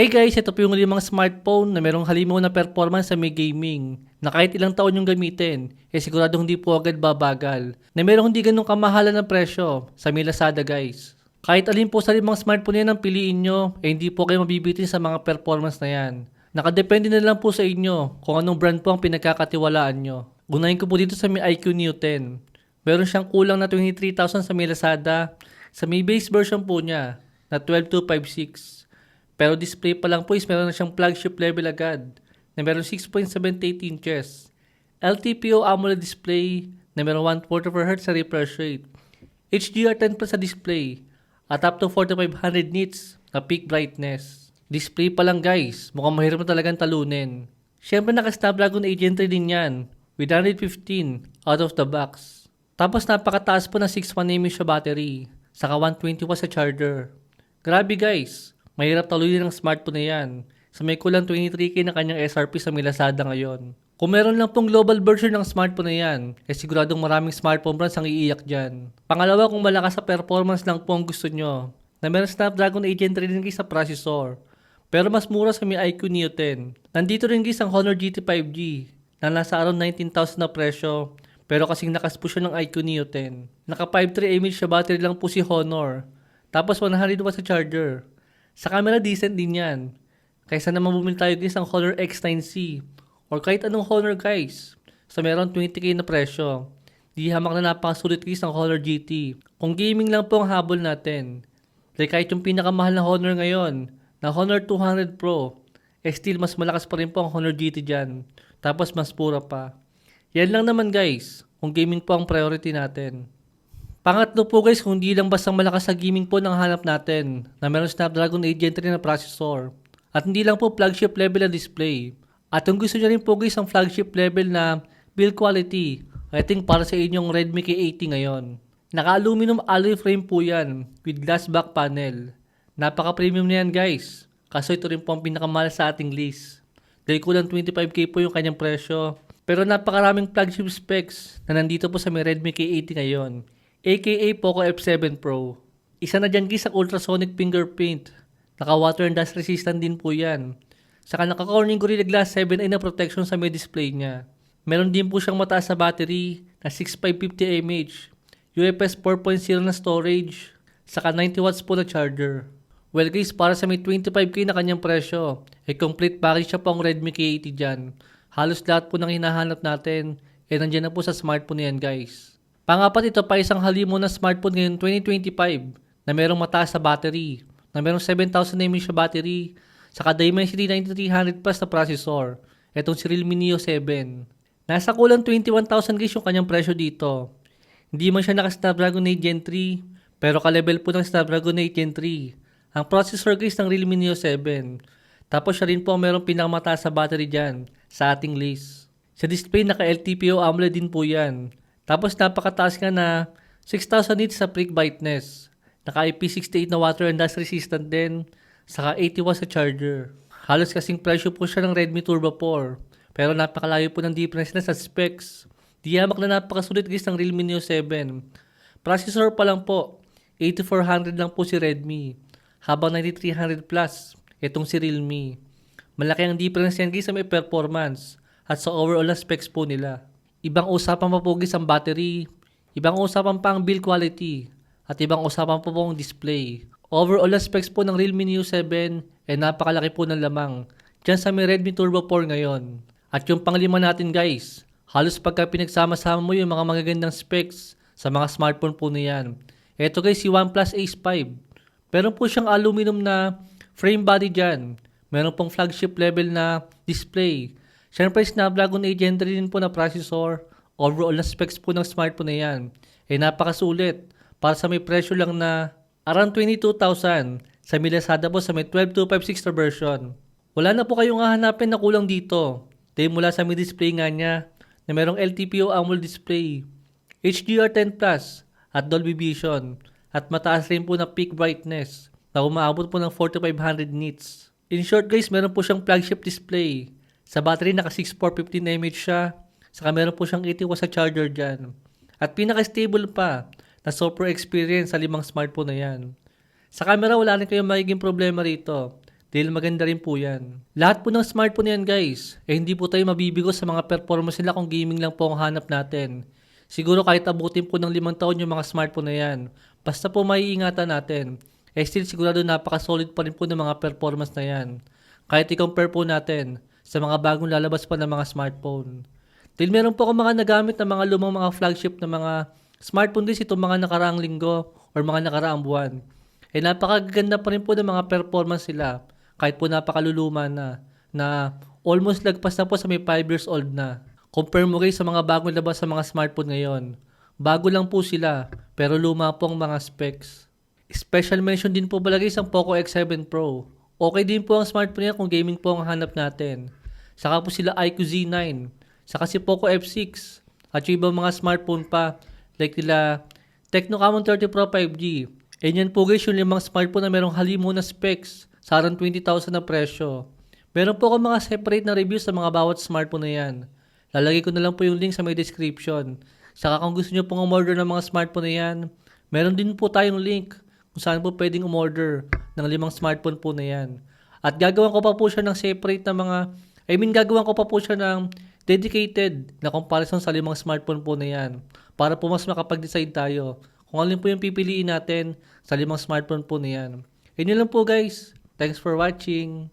Hey guys, ito po yung limang smartphone na merong halimaw na performance sa may gaming na kahit ilang taon yung gamitin, eh sigurado hindi po agad babagal. Na merong hindi ganun kamahalan ng presyo sa may Lazada guys. Kahit alin po sa limang smartphone yan ang piliin nyo, eh hindi po kayo mabibitin sa mga performance na yan. Nakadepende na lang po sa inyo kung anong brand po ang pinagkakatiwalaan nyo. Unahin ko po dito sa may IQ Neo 10. Meron siyang kulang na 23,000 sa may Lazada. Sa may base version po niya na 12256. Pero display pa lang po is meron na siyang flagship level agad na meron 6.78 inches. LTPO AMOLED display na meron 1 Hz sa refresh rate. HDR10 Plus sa display at up to 4500 nits na peak brightness. Display pa lang guys, mukhang mahirap na talagang talunin. Siyempre naka-Snapdragon 8 Gen 3 din yan with 115 out of the box. Tapos napakataas po ng 6.1 mAh battery, saka 120 watts sa charger. Grabe guys, Mahirap talunin ng smartphone na yan. Sa may kulang 23k na kanyang SRP sa may Lazada ngayon. Kung meron lang pong global version ng smartphone na yan, eh siguradong maraming smartphone brands ang iiyak dyan. Pangalawa, kung malakas sa performance lang po ang gusto nyo, na meron Snapdragon 8 Gen 3 din guys sa processor. Pero mas mura sa may IQ Neo 10. Nandito rin guys ang Honor GT 5G na nasa around 19,000 na presyo. Pero kasing nakas po siya ng IQ Neo 10. Naka 5.3 mAh siya battery lang po si Honor. Tapos 100 watts sa charger. Sa camera, decent din yan. Kaysa naman bumili tayo guys ng Honor X9C or kahit anong Honor guys. So meron 20k na presyo. Di hamak na napakasulit guys ng Honor GT. Kung gaming lang po ang habol natin. Like kahit yung pinakamahal na Honor ngayon, na Honor 200 Pro, eh still mas malakas pa rin po ang Honor GT dyan. Tapos mas pura pa. Yan lang naman guys, kung gaming po ang priority natin. Pangatlo po guys, kung hindi lang basta malakas sa gaming po nang hanap natin na meron Snapdragon 8 Gen 3 na processor at hindi lang po flagship level na display. At kung gusto niyo rin po guys ang flagship level na build quality, I think para sa inyong Redmi K80 ngayon. Naka-aluminum alloy frame po yan with glass back panel. Napaka-premium na yan guys. Kaso ito rin po ang pinakamahal sa ating list. Dahil kulang 25k po yung kanyang presyo. Pero napakaraming flagship specs na nandito po sa may Redmi K80 ngayon aka Poco F7 Pro. Isa na dyan guys ang ultrasonic fingerprint. Naka water and dust resistant din po yan. Saka naka Corning Gorilla Glass 7 ay na protection sa may display niya. Meron din po siyang mataas na battery na 6550 mAh. UFS 4.0 na storage. Saka 90 watts po na charger. Well guys, para sa may 25k na kanyang presyo, ay complete package siya po ang Redmi K80 dyan. Halos lahat po ng hinahanap natin, eh nandiyan na po sa smartphone yan guys. Pangapat ito pa isang halimo na smartphone ngayon 2025 na merong mataas sa battery, na merong 7,000 mAh battery, saka Dimensity 9300 plus na processor. Itong si Realme Neo 7. Nasa kulang 21,000 guys yung kanyang presyo dito. Hindi man siya naka Snapdragon 8 Gen 3, pero ka-level po ng Snapdragon 8 Gen 3. Ang processor guys ng Realme Neo 7. Tapos siya rin po ang merong pinakamataas sa battery dyan sa ating list. Sa display naka LTPO AMOLED din po yan. Tapos napakataas nga na 6,000 nits sa peak brightness. Naka IP68 na water and dust resistant din. Saka 80 watts sa charger. Halos kasing presyo po siya ng Redmi Turbo 4. Pero napakalayo po ng difference na sa specs. Diyamak na napakasulit guys ng Realme Neo 7. Processor pa lang po. 8400 lang po si Redmi. Habang 9300 plus, itong si Realme. Malaki ang difference yan guys sa may performance at sa overall na specs po nila. Ibang usapan pa po ang battery, ibang usapan pa ang build quality, at ibang usapan po po ang display. Overall na specs po ng Realme Neo 7 ay napakalaki po ng lamang dyan sa may Redmi Turbo 4 ngayon. At yung panglima natin guys, halos pagka pinagsama-sama mo yung mga magagandang specs sa mga smartphone po na yan. Ito guys si OnePlus Ace 5. Meron po siyang aluminum na frame body dyan. Meron pong flagship level na display Siyempre, Snapdragon 8 Gen 3 din po na processor. Overall na specs po ng smartphone na yan. Eh napakasulit. Para sa may presyo lang na around 22,000 sa Milasada po sa may 12256 na version. Wala na po kayong hahanapin na kulang dito. Dahil mula sa may display nga niya na merong LTPO AMOLED display, HDR10 Plus at Dolby Vision at mataas rin po na peak brightness na umaabot po ng 4500 nits. In short guys, meron po siyang flagship display sa battery, naka 6450 mAh siya. Saka meron po siyang 80 watts sa charger dyan. At pinaka-stable pa na software experience sa limang smartphone na yan. Sa camera, wala rin kayong magiging problema rito. Dahil maganda rin po yan. Lahat po ng smartphone na yan guys, eh hindi po tayo mabibigo sa mga performance nila kung gaming lang po ang hanap natin. Siguro kahit abutin po ng limang taon yung mga smartphone na yan, basta po maiingatan natin, eh still sigurado napaka-solid pa rin po ng mga performance na yan. Kahit i-compare po natin sa mga bagong lalabas pa ng mga smartphone. Dahil meron po ako mga nagamit na mga lumang mga flagship na mga smartphone din itong mga nakaraang linggo or mga nakaraang buwan. Eh napakaganda pa rin po ng mga performance nila kahit po napakaluluma na na almost lagpas na po sa may 5 years old na. Compare mo kayo sa mga bagong labas sa mga smartphone ngayon. Bago lang po sila, pero luma po ang mga specs. Special mention din po balagay sa Poco X7 Pro. Okay din po ang smartphone niya kung gaming po ang hanap natin. Saka po sila iQOO Z9. Saka si Poco F6. At yung ibang mga smartphone pa, like nila Tecno Camon 30 Pro 5G. And yan po guys yung limang smartphone na merong halimo na specs sa around 20,000 na presyo. Meron po ako mga separate na reviews sa mga bawat smartphone na yan. Lalagay ko na lang po yung link sa may description. Saka kung gusto nyo pong umorder ng mga smartphone na yan, meron din po tayong link kung saan po pwedeng umorder ng limang smartphone po na yan. At gagawan ko pa po siya ng separate na mga, I mean gagawan ko pa po siya ng dedicated na comparison sa limang smartphone po na yan para po mas makapag-decide tayo kung alin po yung pipiliin natin sa limang smartphone po na yan. Yun lang po guys. Thanks for watching.